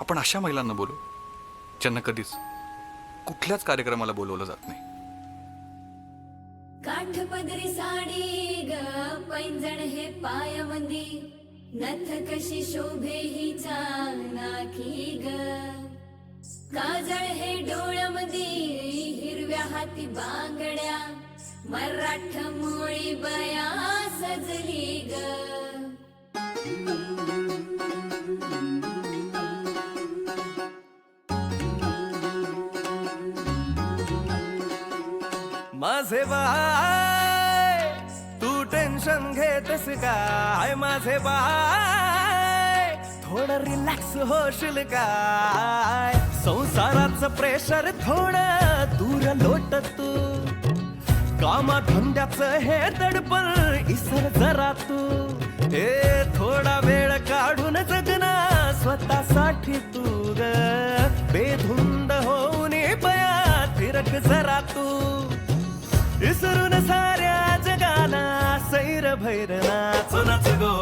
आपण अशा महिलांना बोलू ज्यांना कधीच कुठल्याच कार्यक्रमाला बोलवलं जात नाही. काठपदरी साडी ग पैंजण हे पायामंदी नथ कशी शोभे हिच्या नाकी ग. काजळ हे डोळ्यामंदी हिरव्या हाती बांगड्या. मराठ मोळी बया सजली ग. माझे बाय. तू टेन्शन घेतस काय? माझे बाय. थोडं रिलॅक्स होशील काय? संसाराचं प्रेशर थोडं दूर लोट तू. कामा धंद्याचं हे दडपण इसर जरा तू. हे थोडा वेळ काढून जगना स्वतःसाठी तू. विसरून साऱ्या जगाला सैर भैर नाच नाच गो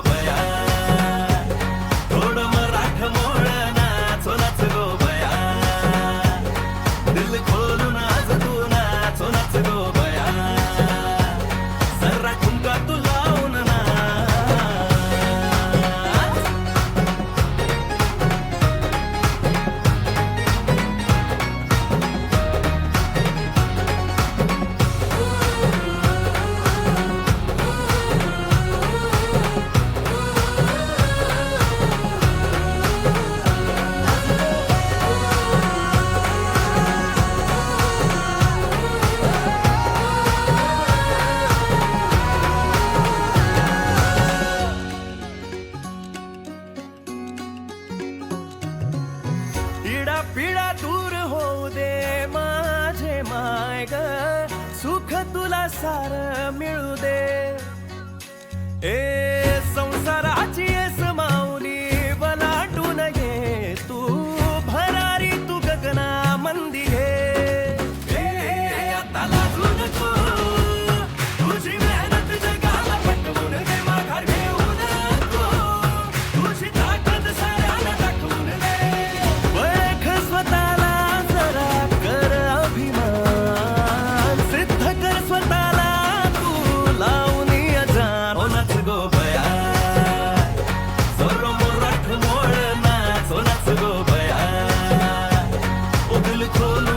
पिढा दूर होऊ दे माझे माय ग सुख तुला सार मिळू दे. ए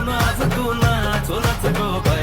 आज कोणा चोराच गोबा